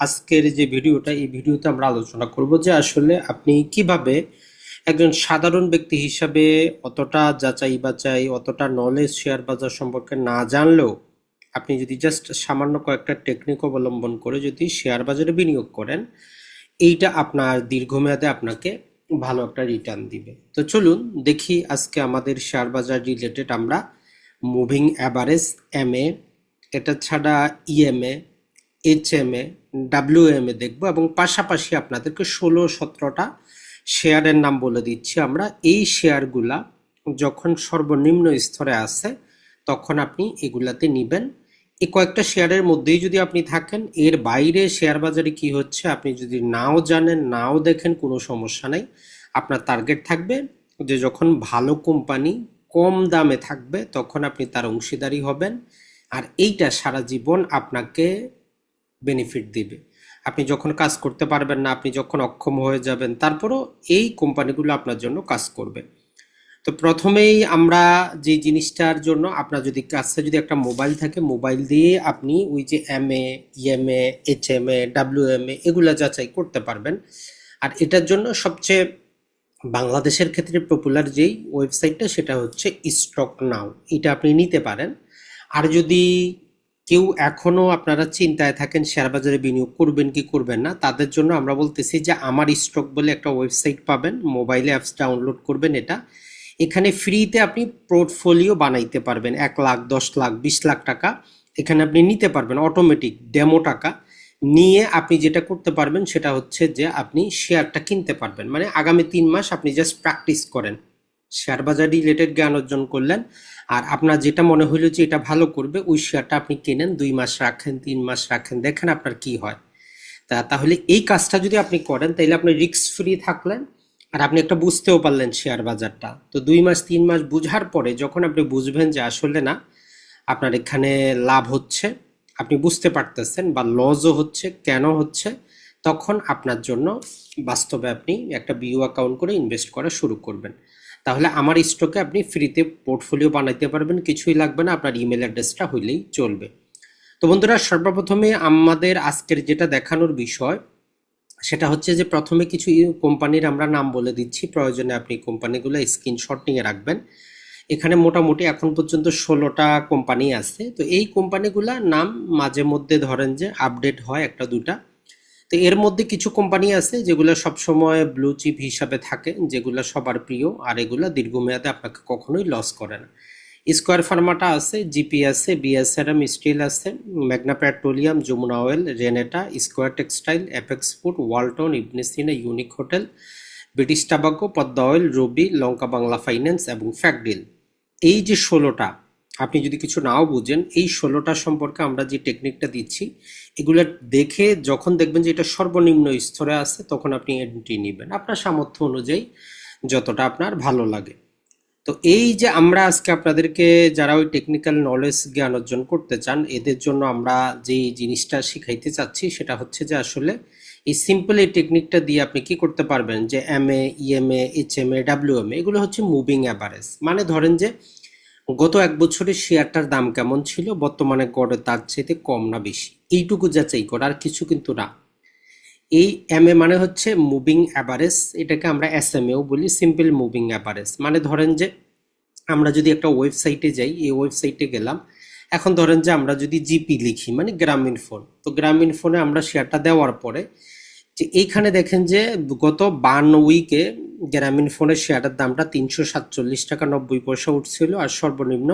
আজকের যে ভিডিওটা, এই ভিডিওতে আমরা আলোচনা করব যে আসলে আপনি কীভাবে একজন সাধারণ ব্যক্তি হিসাবে অতটা যাচাই বাচাই অতটা নলেজ শেয়ার বাজার সম্পর্কে না জানলেও আপনি যদি জাস্ট সামান্য কয়েকটা টেকনিক অবলম্বন করে যদি শেয়ার বাজারে বিনিয়োগ করেন, এইটা আপনার দীর্ঘমেয়াদে আপনাকে ভালো একটা রিটার্ন দিবে। তো চলুন দেখি আজকে আমাদের শেয়ার বাজার রিলেটেড আমরা মুভিং অ্যাভারেজ এম এ এটা ছাড়া ইএমএ এইচএমএ ডাব্লিউএমএ দেখব এবং পাশাপাশি আপনাদেরকে ষোলো, সতেরোটা শেয়ারের নাম বলে দিচ্ছি আমরা। এই শেয়ারগুলা যখন সর্বনিম্ন স্তরে আছে তখন আপনি এগুলাতে নিবেন। এই কয়েকটা শেয়ারের মধ্যেই যদি আপনি থাকেন, এর বাইরে শেয়ার বাজারে কি হচ্ছে, আপনি যদি নাও জানেন, নাও দেখেন, কোনো সমস্যা নেই। আপনার টার্গেট থাকবে যে যখন ভালো কোম্পানি কম দামে থাকবে, তখন আপনি তার অংশীদারি হবেন। আর এইটা সারা জীবন আপনাকে বেনিফিট দিবে। আপনি যখন কাজ করতে পারবেন না, আপনি যখন অক্ষম হয়ে যাবেন, তারপরও এই কোম্পানিগুলো আপনার জন্য কাজ করবে। তো প্রথমেই আমরা যে জিনিসটার জন্য আপনার যদি কাছে যদি একটা মোবাইল থাকে, মোবাইল দিয়ে আপনি ওই যে M A EMA H M A W M A এগুলো যাচাই করতে পারবেন। আর এটার জন্য সবচেয়ে বাংলাদেশের ক্ষেত্রে পপুলার যেই ওয়েবসাইটটা সেটা হচ্ছে স্টক নাও এটা আপনি নিতে পারেন। আর যদি কেউ এখনও আপনারা চিন্তায় থাকেন শেয়ার বাজারে বিনিয়োগ করবেন কি করবেন না, তাদের জন্য আমরা বলতেছি যে আমার স্টক বলে একটা ওয়েবসাইট পাবেন মোবাইলে অ্যাপস ডাউনলোড করবেন এটা। এখানে ফ্রিতে আপনি পোর্টফোলিও বানাইতে পারবেন, এক লাখ, দশ লাখ, বিশ লাখ টাকা। এখানে আপনি নিতে পারবেন অটোমেটিক ডেমো টাকা। নিয়ে আপনি যেটা করতে পারবেন সেটা হচ্ছে যে আপনি শেয়ারটা কিনতে পারবেন। মানে আগামী তিন মাস আপনি জাস্ট প্র্যাকটিস করেন। শেয়ার বাজার রিলেটেড জ্ঞান অর্জন করলেন। আর আপনার যেটা মনে হইল যে এটা ভালো করবে, ওই শেয়ারটা আপনি কেনেন, দুই মাস রাখেন, তিন মাস রাখেন, দেখেন আপনার কি হয়। তা তাহলে এই কাজটা যদি আপনি করেন তাহলে আপনি রিস্ক ফ্রি থাকলেন, আর আপনি একটা বুঝতেও পারলেন শেয়ার বাজারটা তো দুই মাস, তিন মাস বুঝার পরে যখন আপনি বুঝবেন যে আসলে না, আপনার এখানে লাভ হচ্ছে, আপনি বুঝতে পারতেছেন বা লসও হচ্ছে, কেন হচ্ছে, তখন আপনার জন্য বাস্তবে আপনি একটা বিও অ্যাকাউন্ট করে ইনভেস্ট করা শুরু করবেন। তাহলে আমার স্টকে আপনি ফ্রিতে পোর্টফোলিও বানাইতে পারবেন, কিছুই লাগবে না, আপনার ইমেল অ্যাড্রেসটা হইলেই চলবে। তো বন্ধুরা, সর্বপ্রথমে আমাদের আজকের যেটা দেখানোর বিষয়, সেটা হচ্ছে যে প্রথমে কিছু কোম্পানির আমরা নাম বলে দিচ্ছি, প্রয়োজনে আপনি কোম্পানিগুলো স্ক্রিনশট নিয়ে রাখবেন। এখানে মোটামুটি এখন পর্যন্ত ষোলোটা কোম্পানি আছে। তো এই কোম্পানিগুলা নাম মাঝে মধ্যে ধরেন যে আপডেট হয় একটা দুটা। তো এর মধ্যে কিছু কোম্পানি আছে যেগুলো সবসময় ব্লু চিপ হিসাবে থাকে, যেগুলো সবার প্রিয়, আর এগুলো দীর্ঘমেয়াদে আপনাকে কখনোই লস করে না। স্কোয়ার ফার্মাটা আছে জিপি আছে বিএসআরএম স্টিল আছে Magna petroleum Jamuna oil Renata Square textile Apex food Walton Ibn Sina Unique hotel British tobacco Padma oil Robi Lanka Bangla finance এবং ফ্যাকডিল এই যে ষোলোটা আপনি যদি কিছু নাও বুঝেন, এই ষোলোটা সম্পর্কে আমরা যে টেকনিকটা দিচ্ছি, এগুলো দেখে যখন দেখবেন যে এটা সর্বনিম্ন স্তরে আছে, তখন আপনি এন্ট্রি নেবেন। আপনার সামর্থ্য অনুযায়ী যতটা আপনার ভালো লাগে। তো এই যে আমরা আজকে আপনাদেরকে যারা ওই টেকনিক্যাল নলেজ জ্ঞান অর্জন করতে চান, এদের জন্য আমরা যে জিনিসটা শিখাইতে চাচ্ছি, সেটা হচ্ছে যে আসলে এই সিম্পল এই টেকনিকটা দিয়ে আপনি কি করতে পারবেন? যে M A EMA H M A W M এগুলো হচ্ছে মুভিং অ্যাভারেজ মানে ধরেন যে গত এক বছরে শেয়ারটার দাম কেমন ছিল? বর্তমানে গড়ে তার চাইতে কম না বেশি। এইটুকু যাচাই করা আর কিছু কিন্তু না। এই এম এ মানে হচ্ছে মুভিং অ্যাভারেজ এটাকে আমরা এস এম এও বলি সিম্পল মুভিং অ্যাভারেজ মানে ধরেন যে আমরা যদি একটা ওয়েবসাইটে যাই, এই ওয়েবসাইটে গেলাম। এখন ধরেন যে আমরা যদি জিপি লিখি মানে গ্রামীণ ফোন তো গ্রামীণ ফোনে আমরা শেয়ারটা দেওয়ার পরে যে এইখানে দেখেন যে গত বান্ন উইকে গ্রামীণ ফোনের শেয়ারের দামটা তিনশো সাতচল্লিশ টাকা নব্বই পয়সা উঠছিল আর সর্বনিম্ন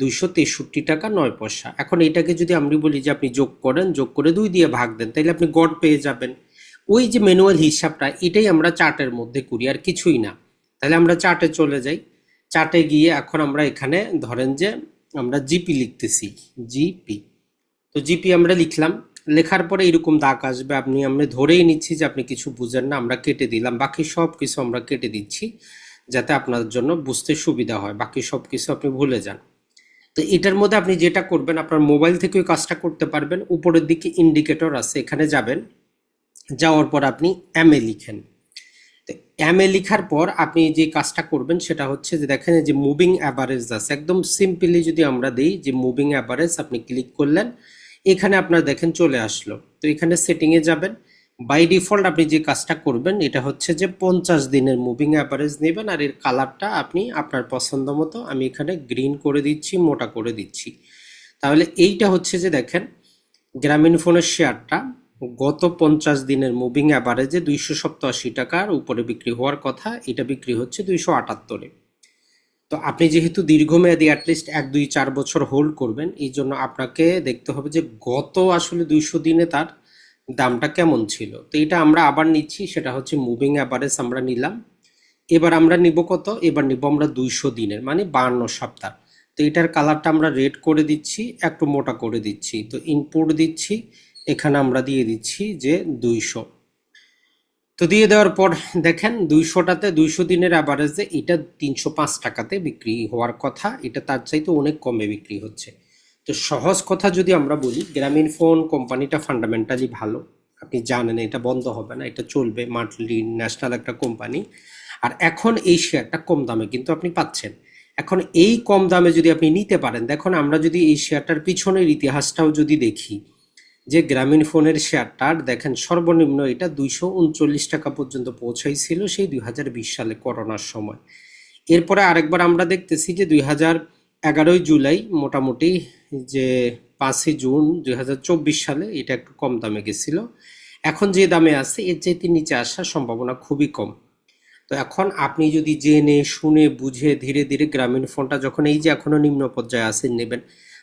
দুইশো তেষট্টি টাকা নয় পয়সা। এখন এটাকে যদি আমি বলি যে আপনি যোগ করেন, যোগ করে দুই দিয়ে ভাগ দেন তাহলে আপনি গড় পেয়ে যাবেন। ওই যে ম্যানুয়াল হিসাবটা, এটাই আমরা চার্টের মধ্যে করি, আর কিছুই না। তাহলে আমরা চার্টে চলে যাই। চার্টে গিয়ে এখন আমরা এখানে ধরেন যে আমরা জিপি লিখতেছি, জিপি। তো জিপি আমরা লিখলাম। লেখার পরে এরকম দাগ আসবে, আপনি, আমরা ধরেই নিচ্ছি যে আপনি কিছু বুঝেন না, আমরা কেটে দিলাম, বাকি সব কিছু আমরা কেটে দিচ্ছি যাতে আপনার জন্য বুঝতে সুবিধা হয়, বাকি সব কিছু আপনি ভুলে যান। তো এটার মধ্যে আপনি যেটা করবেন, আপনার মোবাইল থেকে ওই কাজটা করতে পারবেন, উপরের দিকে ইন্ডিকেটর আছে, এখানে যাবেন, যাওয়ার পর আপনি এম এ লিখেন। তো এম এ লিখার পর আপনি যে কাজটা করবেন, সেটা হচ্ছে যে দেখেন যে মুভিং অ্যাভারেজ আছে, একদম সিম্পলি যদি আমরা দিই যে মুভিং অ্যাভারেজ আপনি ক্লিক করলেন এখানে আপনার দেখেন চলে আসলো। তো এখানে সেটিংয়ে যাবেন। বাই ডিফল্ট আপনি যে কাজটা করবেন, এটা হচ্ছে যে পঞ্চাশ দিনের মুভিং অ্যাভারেজ নেবেন আর এর কালারটা আপনি আপনার পছন্দ মতো আমি এখানে গ্রিন করে দিচ্ছি, মোটা করে দিচ্ছি। তাহলে এইটা হচ্ছে যে দেখেন, গ্রামীণ ফোনের শেয়ারটা গত পঞ্চাশ দিনের মুভিং অ্যাভারেজে দুইশো সপ্তাশি টাকার উপরে বিক্রি হওয়ার কথা, এটা বিক্রি হচ্ছে দুইশো আটাত্তরে। তো আপনি যেহেতু দীর্ঘমেয়াদী অ্যাটলিস্ট এক, দুই, চার বছর হোল্ড করবেন, এই জন্য আপনাকে দেখতে হবে যে গত আসলে দুইশো দিনে তার দামটা কেমন ছিল। তো এটা আমরা আবার নিচ্ছি, সেটা হচ্ছে মুভিং অ্যাভারেজ আমরা নিলাম। এবার আমরা নিব কত? এবার নিব আমরা দুইশো দিনের মানে বান্ন সপ্তাহ। তো এটার কালারটা আমরা রেড করে দিচ্ছি, একটু মোটা করে দিচ্ছি। তো ইনপুট দিচ্ছি, এখানে আমরা দিয়ে দিচ্ছি যে দুইশো। তো দিয়ে দেওয়ার পর দেখেন দুইশোটাতে দুইশো দিনের অ্যাভারেজে এটা তিনশো পাঁচ টাকাতে বিক্রি হওয়ার কথা। এটা তার চাইতে অনেক কমে বিক্রি হচ্ছে। তো সহজ কথা যদি আমরা বলি, গ্রামীণ ফোন কোম্পানিটা ফান্ডামেন্টালি ভালো। আপনি জানেন এটা বন্ধ হবে না, এটা চলবে। মান্থলি ন্যাশনাল একটা কোম্পানি আর এখন এই শেয়ারটা কম দামে কিন্তু আপনি পাচ্ছেন। এখন এই কম দামে যদি আপনি নিতে পারেন, দেখুন আমরা যদি এই শেয়ারটার পিছনের ইতিহাসটাও যদি দেখি যে গ্রামীণ ফোনের শেয়ারটার দেখেন সর্বনিম্ন এটা দুইশো উনচল্লিশ টাকা পর্যন্ত পৌঁছাইছিল সেই দুই হাজার বিশ সালে করোনার সময়। এরপরে আরেকবার আমরা দেখতেছি যে দুই এগারোই জুলাই মোটামুটি যে পাঁচই জুন দুই হাজার চব্বিশ সালে এটা একটু কম দামে গেছিল। এখন যে দামে আছে, এর চাইতে নিচে আসার সম্ভাবনা খুবই কম। তো এখন আপনি যদি জেনে, শুনে, বুঝে ধীরে ধীরে গ্রামীণ ফোনটা যখন এই যে এখনও নিম্ন পর্যায়ে আসেন নেবেন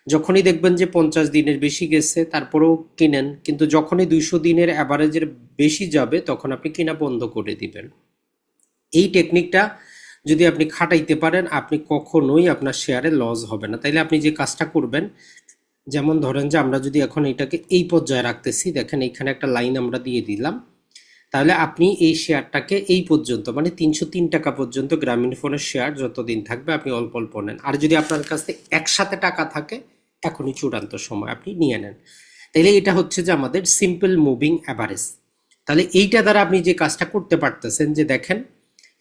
যখনই দেখবেন যে পঞ্চাশ দিনের বেশি গেছে, তারপরেও কিনেন। কিন্তু যখনই দুইশো দিনের অ্যাভারেজের বেশি যাবে, তখন আপনি কিনা বন্ধ করে দিবেন। এই টেকনিকটা যদি আপনি খাটাইতে পারেন, আপনি কখনোই আপনার শেয়ারে লস হবে না। তাইলে আপনি যে কাজটা করবেন, যেমন ধরেন যে আমরা যদি এখন এটাকে এই পর্যায়ে রাখতেছি, দেখেন এইখানে একটা লাইন আমরা দিয়ে দিলাম। তাহলে আপনি এই শেয়ারটাকে এই পর্যন্ত মানে তিনশো তিন টাকা পর্যন্ত গ্রামীণ ফোনের শেয়ার যতদিন থাকবে, আপনি অল্প অল্প নেন। আর যদি আপনার কাছে একসাথে টাকা থাকে এখনই চূড়ান্ত সময় আপনি নিয়ে নেন। তাইলে এটা হচ্ছে যে আমাদের সিম্পল মুভিং অ্যাভারেজ তাহলে এইটা দ্বারা আপনি যে কাজটা করতে পারতেছেন যে দেখেন,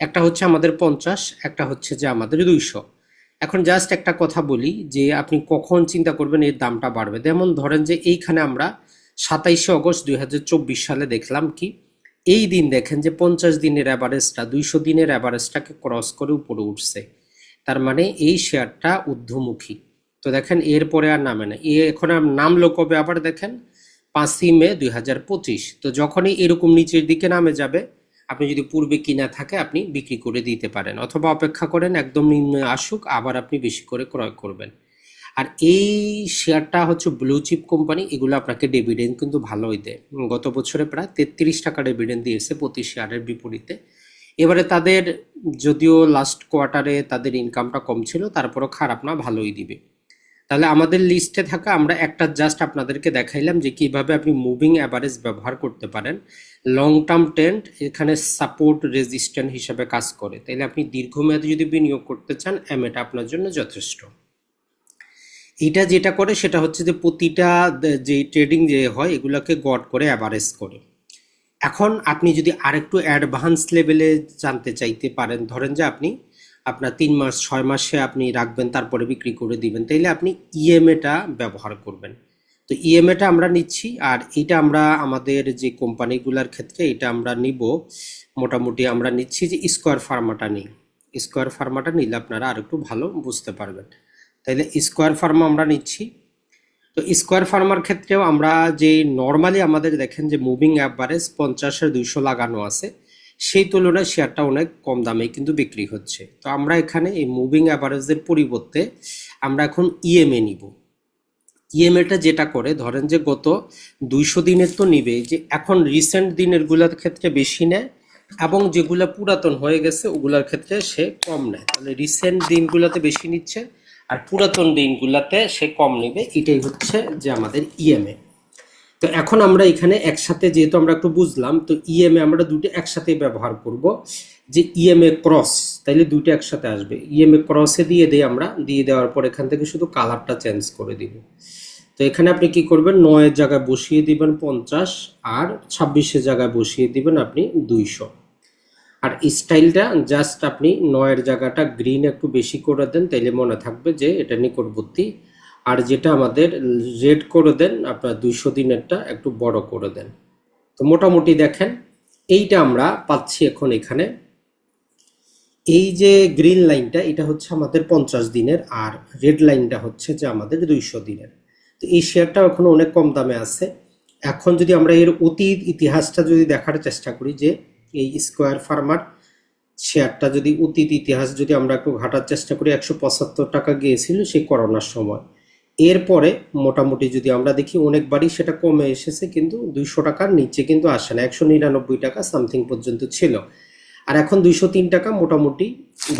একটা হচ্ছে আমাদের পঞ্চাশ, একটা হচ্ছে যে আমাদের দুইশো। এখন জাস্ট একটা কথা বলি যে আপনি কখন চিন্তা করবেন এর দামটা বাড়বে। যেমন ধরেন যে এইখানে আমরা সাতাইশে অগস্ট দুই হাজার চব্বিশ সালে দেখলাম কি, এই দিন দেখেন যে পঞ্চাশ দিনের অ্যাভারেজটা দুইশো দিনের অ্যাভারেজটাকে ক্রস করে উপরে উঠছে। তার মানে এই শেয়ারটা ঊর্ধ্বমুখী। তো দেখেন, এরপরে আর নামে না। এ এখন আর নামলো কবে আবার দেখেন, পাঁচই মে দুই হাজার পঁচিশ। তো যখনই এরকম নিচের দিকে নামে যাবে, আপনি যদি পূর্বে কিনা থাকে, আপনি বিক্রি করে দিতে পারেন। অথবা অপেক্ষা করেন, একদম নিম্নে আসুক, আবার আপনি বেশি করে ক্রয় করবেন। আর এই শেয়ারটা হচ্ছে ব্লু চিপ কোম্পানি এগুলো আপনাকে ডিভিডেন্ড কিন্তু ভালোই দেয়। গত বছরে প্রায় তেত্রিশ টাকা ডিভিডেন্ড দিয়েছে প্রতি শেয়ারের বিপরীতে। এবারে তাদের, যদিও লাস্ট কোয়ার্টারে তাদের ইনকামটা কম ছিল, তারপরও খারাপ না, ভালোই দিবে। তাহলে আমাদের লিস্টে থাকা আমরা একটা জাস্ট আপনাদেরকে দেখাইলাম যে কীভাবে আপনি মুভিং অ্যাভারেজ ব্যবহার করতে পারেন। লং টার্ম ট্রেন্ড এখানে সাপোর্ট রেজিস্ট্যান্ট হিসাবে কাজ করে। তাইলে আপনি দীর্ঘমেয়াদে যদি বিনিয়োগ করতে চান এমএটা আপনার জন্য যথেষ্ট। এটা যেটা করে সেটা হচ্ছে যে প্রতিটা যে ট্রেডিং যে হয়, এগুলোকে গড করে অ্যাভারেজ করে। এখন আপনি যদি আরেকটু অ্যাডভান্স লেভেলে জানতে চাইতে পারেন, ধরেন যে আপনি আপনার তিন মাস, ছয় মাসে আপনি রাখবেন, তারপরে বিক্রি করে দিবেন। তাইলে আপনি ইএমএটা ব্যবহার করবেন। তো ইএমএটা আমরা নিচ্ছি, আর এটা আমরা আমাদের যে কোম্পানিগুলোর ক্ষেত্রে এটা আমরা নিব। মোটামুটি আমরা নিচ্ছি যে স্কোয়ার ফার্মাটা নিই। স্কোয়ার ফার্মাটা নিলে আপনারা আর একটু ভালো বুঝতে পারবেন। তাইলে স্কোয়ার ফার্মা আমরা নিচ্ছি। তো স্কোয়ার ফার্মার ক্ষেত্রেও আমরা যে নর্মালি আমাদের দেখেন যে মুভিং অ্যাভারেজ পঞ্চাশের দুইশো লাগানো আছে সেই তুলনায় শেয়ারটা অনেক কম দামে কিন্তু বিক্রি হচ্ছে। তো আমরা এখানে এই মুভিং অ্যাভারেজের পরিবর্তে আমরা এখন ইএমএ নিব। ইএমএটা যেটা করে, ধরেন যে গত দুইশো দিনের তো নিবে, যে এখন রিসেন্ট দিনেরগুলার ক্ষেত্রে বেশি নেয় এবং যেগুলো পুরাতন হয়ে গেছে, ওগুলোর ক্ষেত্রে সে কম নেয়। তাহলে রিসেন্ট দিনগুলোতে বেশি নিচ্ছে আর পুরাতন দিনগুলোতে সে কম নেবে। এটাই হচ্ছে যে আমাদের ইএমএ তো এখন আমরা এখানে একসাথে যেহেতু আমরা একটু বুঝলাম, তো ইএমএ আমরা দুটো একসাথে ব্যবহার করব। যে ইএমএ ক্রস তাইলে দুটো একসাথে আসবে। ইএমএ ক্রসে দিয়ে দিই আমরা, দিয়ে দেওয়ার পর এখান থেকে শুধু কালারটা চেঞ্জ করে দিব। তো এখানে আপনি কি করবেন নয়ের জায়গায় বসিয়ে দিবেন পঞ্চাশ, আর ছাব্বিশের জায়গায় বসিয়ে দিবেন আপনি দুইশো। আর স্টাইলটা জাস্ট আপনি নয়ের জায়গাটা গ্রিন একটু বেশি করে দেন, তাইলে মনে থাকবে যে এটা নিকটবর্তী আর যেটা আমাদের রেড করে দেন, আপনার দুইশো দিনেরটা একটু বড় করে দেন। তো মোটামুটি দেখেন, এইটা আমরা পাচ্ছি এখন এখানে। এই যে গ্রিন লাইনটা, এটা হচ্ছে আমাদের পঞ্চাশ দিনের, আর রেড লাইনটা হচ্ছে যে আমাদের দুইশো দিনের। তো এই শেয়ারটা এখন অনেক কম দামে আছে। এখন যদি আমরা এর অতীত ইতিহাসটা যদি দেখার চেষ্টা করি যে এই স্কোয়ার ফার্মার শেয়ারটা যদি অতীত ইতিহাস যদি আমরা একটু ঘাটার চেষ্টা করি, একশো পঁচাত্তর টাকা গিয়েছিল সেই করোনার সময়। এরপরে মোটামুটি যদি আমরা দেখি অনেকবারই সেটা কমে এসেছে, কিন্তু দুইশো টাকার নিচে কিন্তু আসে না। একশো নিরানব্বই টাকা সামথিং পর্যন্ত ছিল। আর এখন দুইশো তিন টাকা মোটামুটি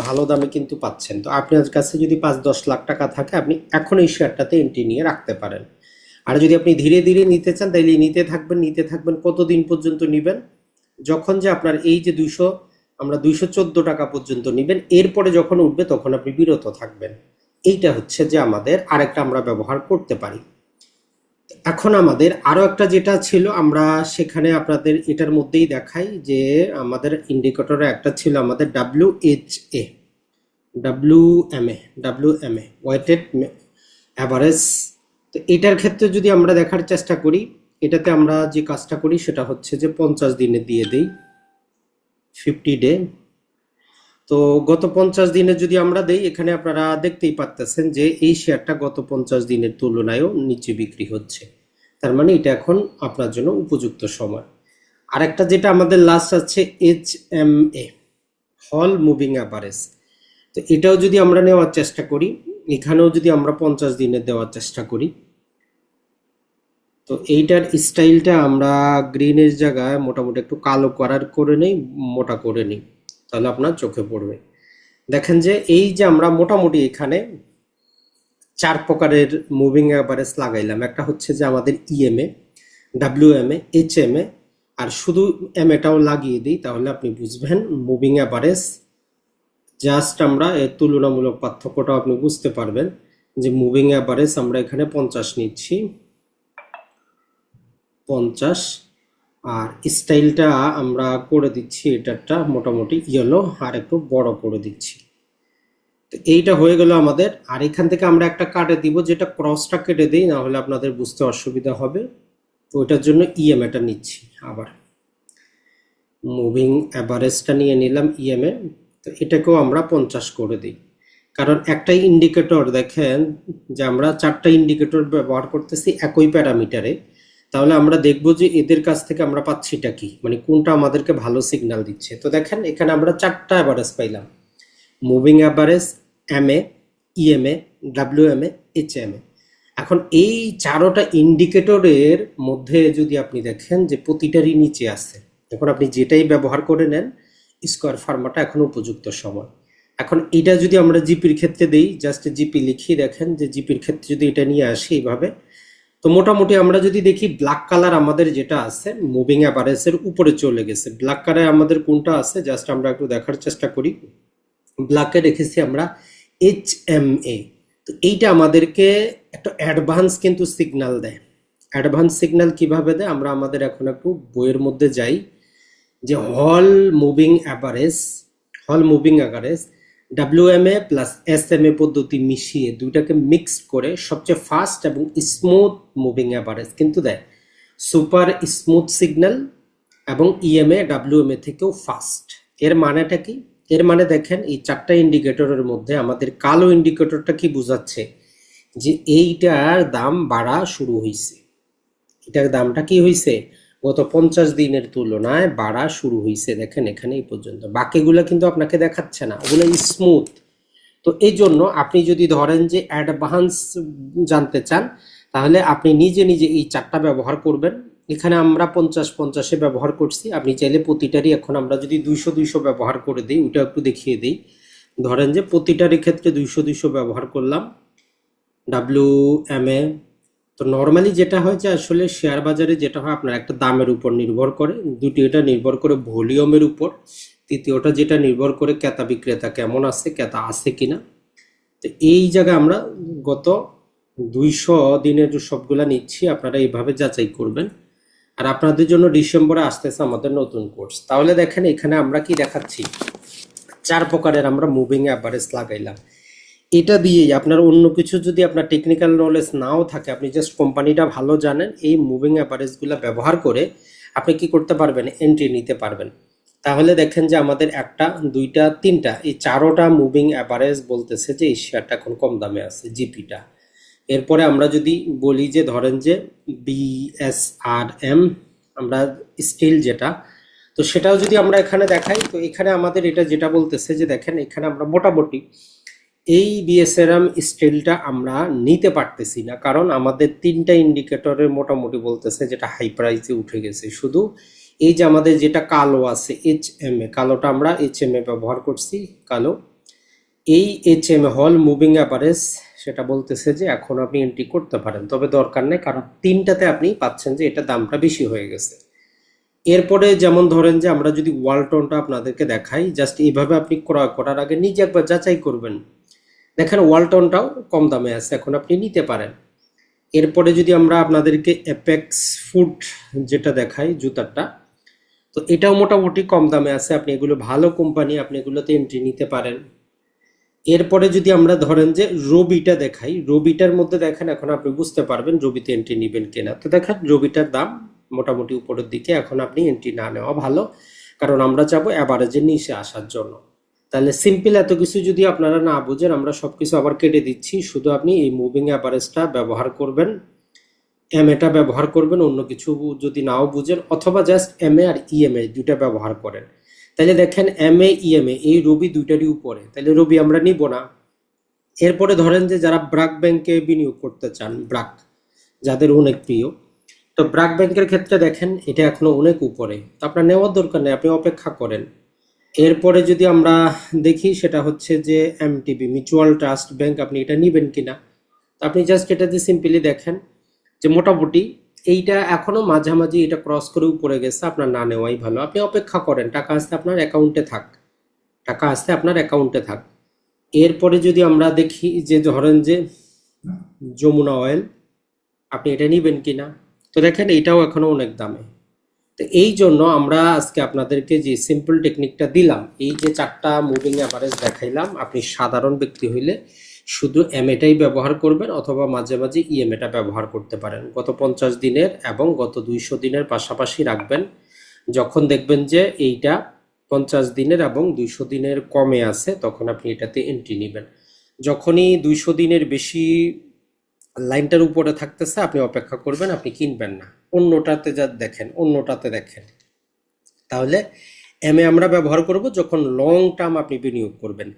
ভালো দামে কিন্তু পাচ্ছেন। তো আপনার কাছে যদি পাঁচ দশ লাখ টাকা থাকে, আপনি এখন এই শেয়ারটাতে এন্ট্রি নিয়ে রাখতে পারেন। আর যদি আপনি ধীরে ধীরে নিতে চান তাইলে নিতে থাকবেন নিতে থাকবেন, কতদিন পর্যন্ত নিবেন? যখন যে আপনার এই যে দুইশো, আমরা দুইশো চোদ্দ টাকা পর্যন্ত নিবেন, এরপরে যখন উঠবে, তখন আপনি বিরত থাকবেন। এইটা হচ্ছে যে আমাদের আরেকটা আমরা ব্যবহার করতে পারি। এখন আমাদের আরও একটা যেটা ছিল, আমরা সেখানে আপনাদের এটার মধ্যেই দেখাই যে আমাদের ইন্ডিকেটরে একটা ছিল আমাদের W H A W M A W M A weighted average তো এটার ক্ষেত্রে যদি আমরা দেখার চেষ্টা করি, এটাতে আমরা যে কাজটা করি সেটা হচ্ছে যে পঞ্চাশ দিনে দিয়ে দেই ফিফটি ডে তো গত পঞ্চাশ দিনে যদি আমরা দেই, এখানে আপনারা দেখতেই পারতেছেন যে এই শেয়ারটা গত পঞ্চাশ দিনের তুলনায়ও নিচে বিক্রি হচ্ছে। তার মানে এটা এখন আপনার জন্য উপযুক্ত সময়। আরেকটা যেটা আমাদের লাস্ট আছে এইচ এম এ হল মুভিং অ্যাভারেজ তো এটাও যদি আমরা নেওয়ার চেষ্টা করি, এখানেও যদি আমরা পঞ্চাশ দিনে দেওয়ার চেষ্টা করি, তো এইটার স্টাইলটা আমরা গ্রিনের জায়গায় মোটামুটি একটু কালো করার করে নেই, মোটা করে নিই। তাহলে আপনার চোখে পড়বে। দেখেন যে এই যে আমরা মোটামুটি এখানে চার প্রকারের মুভিং অ্যাভারেজ লাগাইলাম। একটা হচ্ছে যে আমাদের EMA W M A H M A আর শুধু এম এটাও লাগিয়ে দিই, তাহলে আপনি বুঝবেন মুভিং অ্যাভারেজ জাস্ট আমরা এর তুলনামূলক পার্থক্যটাও আপনি বুঝতে পারবেন যে মুভিং অ্যাভারেজ আমরা এখানে পঞ্চাশ নিচ্ছি। পঞ্চাশ আর স্টাইলটা আমরা করে দিচ্ছি, এটারটা মোটামুটি ইয়েলো আর একটু বড় করে দিচ্ছি। তো এইটা হয়ে গেল আমাদের। আর এখান থেকে আমরা একটা কাটে দিব, যেটা ক্রসটা কেটে দিই, না হলে আপনাদের বুঝতে অসুবিধা হবে। তো ওইটার জন্য ইএমএটা নিচ্ছি আবার। মুভিং অ্যাভারেজটা নিয়ে নিলাম ইএমএ তো এটাকেও আমরা পঞ্চাশ করে দিই। কারণ একটা ইন্ডিকেটর দেখেন, যে আমরা চারটা ইন্ডিকেটর ব্যবহার করতেছি একই প্যারামিটারে তাহলে আমরা দেখব যে এদের কাছ থেকে আমরা পাচ্ছিটা কি? মানে কোনটা আমাদেরকে ভালো সিগন্যাল দিচ্ছে? তো দেখেন, এখানে আমরা চারটা অ্যাভারেজ পাইলাম। Moving average M A EMA W M A H M A এখন এই চারোটা ইন্ডিকেটরের মধ্যে যদি আপনি দেখেন যে প্রতিটারই নিচে আছে, এখন আপনি যেটাই ব্যবহার করে নেন স্কোয়ার ফার্মাটা এখন উপযুক্ত সময়। এখন এটা যদি আমরা জিপির ক্ষেত্রে দেই জাস্ট জিপি লিখিয়ে দেখেন যে জিপির ক্ষেত্রে যদি এটা নিয়ে আসি এইভাবে তো মোটামুটি আমরা যদি দেখি ব্ল্যাক কালার আমাদের যেটা আছে মুভিং অ্যাভারেজের উপরে চলে গেছে। ব্ল্যাক কালার আমাদের কোনটা আছে? জাস্ট আমরা একটু দেখার চেষ্টা করি। ব্ল্যাকে রেখেছি আমরা এইচ এম এ তো এইটা আমাদেরকে একটা অ্যাডভান্স কিন্তু সিগন্যাল দেয়। অ্যাডভান্স সিগন্যাল কীভাবে দেয়? আমরা আমাদের এখন একটু বইয়ের মধ্যে যাই। যে হল মুভিং অ্যাভারেজ হল moving average WMA plus S M A পদ্ধতি মিশিয়ে দুইটাকে মিক্সড করে সবচেয়ে ফাস্ট এবং স্মুথ মুভিং অ্যাভারেজ কিন্তু দেয় সুপার স্মুথ সিগন্যাল এবং ইএমএ ডাব্লিউএমএ থেকেও ফাস্ট এর মানেটা কি? এর মানে দেখেন, এই চারটা ইন্ডিকেটরের মধ্যে আমাদের কালো ইন্ডিকেটরটা কি বোঝাচ্ছে? যে এইটার দাম বাড়া শুরু হয়েছে এটার দামটা কি হয়েছে গত পঞ্চাশ দিনের তুলনায় বাড়া শুরু হয়েছে দেখেন এখানে এই পর্যন্ত। বাকিগুলো কিন্তু আপনাকে দেখাচ্ছে না, ওগুলো স্মুথ তো এই জন্য আপনি যদি ধরেন যে অ্যাডভান্স জানতে চান, তাহলে আপনি নিজে নিজে এই চারটা ব্যবহার করবেন। এখানে আমরা পঞ্চাশ পঞ্চাশে ব্যবহার করছি, আপনি চাইলে প্রতিটারই এখন আমরা যদি দুইশো দুইশো ব্যবহার করে দিই, ওটা একটু দেখিয়ে দিই। ধরেন যে প্রতিটারই ক্ষেত্রে দুইশো দুইশো ব্যবহার করলাম ডাব্লিউ এম এ তো নর্মালি যেটা হয় যে আসলে শেয়ার বাজারে যেটা হয় আপনার একটা দামের উপর নির্ভর করে। দুটি এটা নির্ভর করে ভলিউমের উপর। তৃতীয়টা যেটা নির্ভর করে ক্রেতা বিক্রেতা কেমন আছে, ক্রেতা আছে কিনা। তো এই জায়গায় আমরা গত দুইশো দিনের সবগুলা নিচ্ছি, আপনারা এইভাবে যাচাই করবেন। আর আপনাদের জন্য ডিসেম্বরে আসতেছে আমাদের নতুন কোর্স তাহলে দেখেন এখানে আমরা কি দেখাচ্ছি? চার প্রকারের আমরা মুভিং অ্যাভারেজ লাগাইলাম। এটা দিয়েই আপনার অন্য কিছু যদি আপনার টেকনিক্যাল নলেজ নাও থাকে, আপনি জাস্ট কোম্পানিটা ভালো জানেন, এই মুভিং অ্যাভারেজগুলো ব্যবহার করে আপনি কি করতে পারবেন? এন্ট্রি নিতে পারবেন। তাহলে দেখেন যে আমাদের একটা, দুইটা, তিনটা, এই চারোটা মুভিং অ্যাভারেজ বলতেছে যে এই শেয়ারটা এখন কম দামে আছে জিপিটা এরপরে আমরা যদি বলি যে ধরেন যে বিএসআরএম আমরা স্টিল যেটা, তো সেটাও যদি আমরা এখানে দেখাই, তো এখানে আমাদের এটা যেটা বলতেছে যে দেখেন, এখানে আমরা মোটামুটি এই বিএসআরএম স্টিলটা আমরা নিতে পারতেছি না। কারণ আমাদের তিনটা ইন্ডিকেটরের মোটামুটি বলতেছে যেটা হাই প্রাইসে উঠে গেছে। শুধু এই যে আমাদের যেটা কালো আছে এইচ এম এ কালোটা আমরা এইচ এম এ ব্যবহার করছি, কালো। এই এইচ এম এ হল মুভিং অ্যাভারেজ সেটা বলতেছে যে এখন আপনি এন্ট্রি করতে পারেন। তবে দরকার নেই, কারণ তিনটাতে আপনি পাচ্ছেন যে এটা দামটা বেশি হয়ে গেছে। এরপরে যেমন ধরেন যে আমরা যদি ওয়ালটনটা আপনাদেরকে দেখাই জাস্ট এইভাবে আপনি ক্রয় করার আগে নিজে একবার যাচাই করবেন। দেখেন ওয়ালটনটাও কম দামে আছে, এখন আপনি নিতে পারেন। এরপরে যদি আমরা আপনাদেরকে অ্যাপেক্স ফুড যেটা দেখাই, জুতারটা, তো এটাও মোটামুটি কম দামে আছে, আপনি এগুলো ভালো কোম্পানি, আপনি এগুলোতে এন্ট্রি নিতে পারেন। এরপরে যদি আমরা ধরেন যে রবিটা দেখাই, রবিটার মধ্যে দেখেন, এখন আপনি বুঝতে পারবেন রবিতে এন্ট্রি নেবেন কিনা। তো দেখেন রবিটার দাম মোটামুটি উপরের দিকে, এখন আপনি এন্ট্রি না নেওয়া ভালো, কারণ আমরা চাবো অ্যাভারেজের নিচে আসার জন্য। তাহলে সিম্পল এত কিছু যদি আপনারা না বুঝেন, আমরা সব কিছু আবার কেটে দিচ্ছি। শুধু আপনি এই মুভিং অ্যাভারেজটা ব্যবহার করবেন এম এটা ব্যবহার করবেন, অন্য কিছু যদি নাও বুঝেন, অথবা জাস্ট এম এ আর ইএমএ দুইটা ব্যবহার করেন। তাহলে দেখেন এম এ ইএমএ এই রবি দুইটারই উপরে। তাহলে রবি আমরা নিব না। এরপরে ধরেন যে যারা ব্রাক ব্যাংকে বিনিয়োগ করতে চান, ব্রাক, যাদের অনেক প্রিয়, তো ব্রাক ব্যাংকের ক্ষেত্রে দেখেন এটা এখনও অনেক উপরে। তো আপনার নেওয়ার দরকার নেই, আপনি অপেক্ষা করেন। এরপরে যদি আমরা দেখি, সেটা হচ্ছে যে এমটিবি মিউচুয়াল ট্রাস্ট ব্যাংক আপনি এটা নেবেন কিনা? তো আপনি জাস্ট এটা এটাতে সিম্পলি দেখেন যে মোটামুটি এইটা এখনও মাঝামাঝি এটা ক্রস করে উপরে গেছে, আপনার না নেওয়াই ভালো। আপনি অপেক্ষা করেন, টাকা আসতে আপনার অ্যাকাউন্টে থাক, টাকা আসতে আপনার অ্যাকাউন্টে থাক। এরপরে যদি আমরা দেখি যে ধরেন যে যমুনা অয়েল আপনি এটা নেবেন কিনা? তো দেখেন, এটাও এখনও অনেক দামে। তো এই জন্য আমরা আজকে আপনাদেরকে যে সিম্পল টেকনিকটা দিলাম, এই যে চারটা মুভিং অ্যাভারেজ দেখাইলাম, আপনি সাধারণ ব্যক্তি হইলে শুধু এমএটাই ব্যবহার করবেন অথবা মাঝে মাঝে ইএমএটা ব্যবহার করতে পারেন। গত পঞ্চাশ দিনের এবং গত দুইশো দিনের পাশাপাশি রাখবেন। যখন দেখবেন যে এইটা পঞ্চাশ দিনের এবং দুইশো দিনের কমে আছে, তখন আপনি এটাতে এন্ট্রি নেবেন। যখনই দুইশো দিনের বেশি লাইনটার উপরে থাকতেছে, আপনি অপেক্ষা করবেন, আপনি কিনবেন না। অন্যটাতে যা দেখেন, অন্যটাতে দেখেন। তাহলে এম এ আমরা ব্যবহার করব যখন লং টার্ম আপনি বিনিয়োগ করবেন।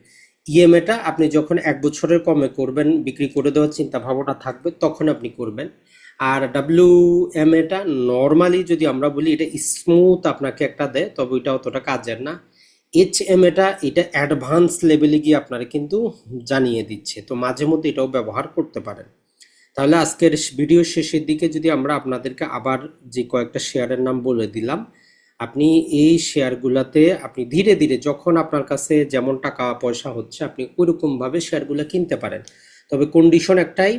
ইএমএটা আপনি যখন এক বছরের কমে করবেন, বিক্রি করে দেওয়ার চিন্তা ভাবনা থাকবে, তখন আপনি করবেন। আর ডাব্লিউ এম এটা নর্মালি যদি আমরা বলি, এটা স্মুথ আপনাকে একটা দেয়, তবে এটা অতটা কাজের না। এইচ এম এটা এটা অ্যাডভান্স লেভেলে গিয়ে আপনারা কিন্তু জানিয়ে দিচ্ছে। তো মাঝে মধ্যে এটাও ব্যবহার করতে পারেন। তাহলে আজকের ভিডিও শেষের দিকে যদি আমরা আপনাদেরকে আবার যে কয়েকটা শেয়ারের নাম বলে দিলাম, আপনি এই শেয়ারগুলোতে আপনি ধীরে ধীরে যখন আপনার কাছে যেমন টাকা পয়সা হচ্ছে, আপনি ওইরকমভাবে শেয়ারগুলো কিনতে পারেন। তবে কন্ডিশন একটাই,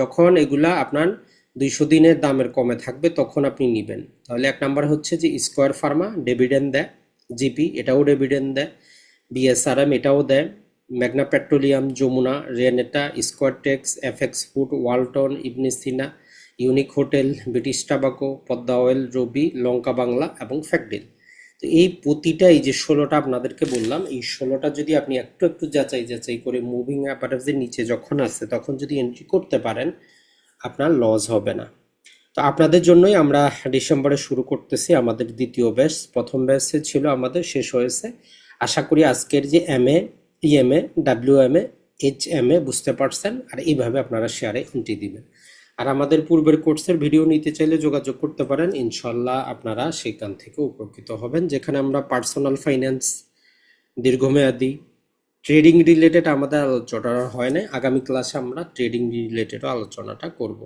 যখন এগুলা আপনার দুইশো দিনের দামের কমে থাকবে, তখন আপনি নেবেন। তাহলে এক নাম্বার হচ্ছে যে স্কোয়ার ফার্মা ডেভিডেন্ড দেয় জিপি এটাও ডেভিডেন্ড দেয় বিএসআরএম এটাও দেয়। Magna petroleum Jamuna Renata Square Tex Apex food Walton Ibn Sina Unique hotel British tobacco Padma oil Robi Lanka Bangla এবং ফ্যাকডিল তো এই প্রতিটা এই যে ষোলোটা আপনাদেরকে বললাম, এই ষোলোটা যদি আপনি একটু একটু যাচাই যাচাই করে মুভিং অ্যাপারেজের নিচে যখন আসছে, তখন যদি এন্ট্রি করতে পারেন, আপনার লস হবে না। তো আপনাদের জন্যই আমরা ডিসেম্বরে শুরু করতেছি আমাদের দ্বিতীয় ব্যাচ প্রথম ব্যাচে ছিল আমাদের, শেষ হয়েছে। আশা করি আজকের যে M A EMA W M A H M A বুঝতে পারছেন আর এইভাবে আপনারা শেয়ারে এন্ট্রি দিবেন। আর আমাদের পূর্বের কোর্সের ভিডিও নিতে চাইলে যোগাযোগ করতে পারেন। ইনশাল্লাহ আপনারা সেখান থেকে উপকৃত হবেন, যেখানে আমরা পার্সোনাল ফাইন্যান্স দীর্ঘমেয়াদী ট্রেডিং রিলেটেড আমাদের আলোচনা হয় না আগামী ক্লাসে আমরা ট্রেডিং রিলেটেড আলোচনাটা করব।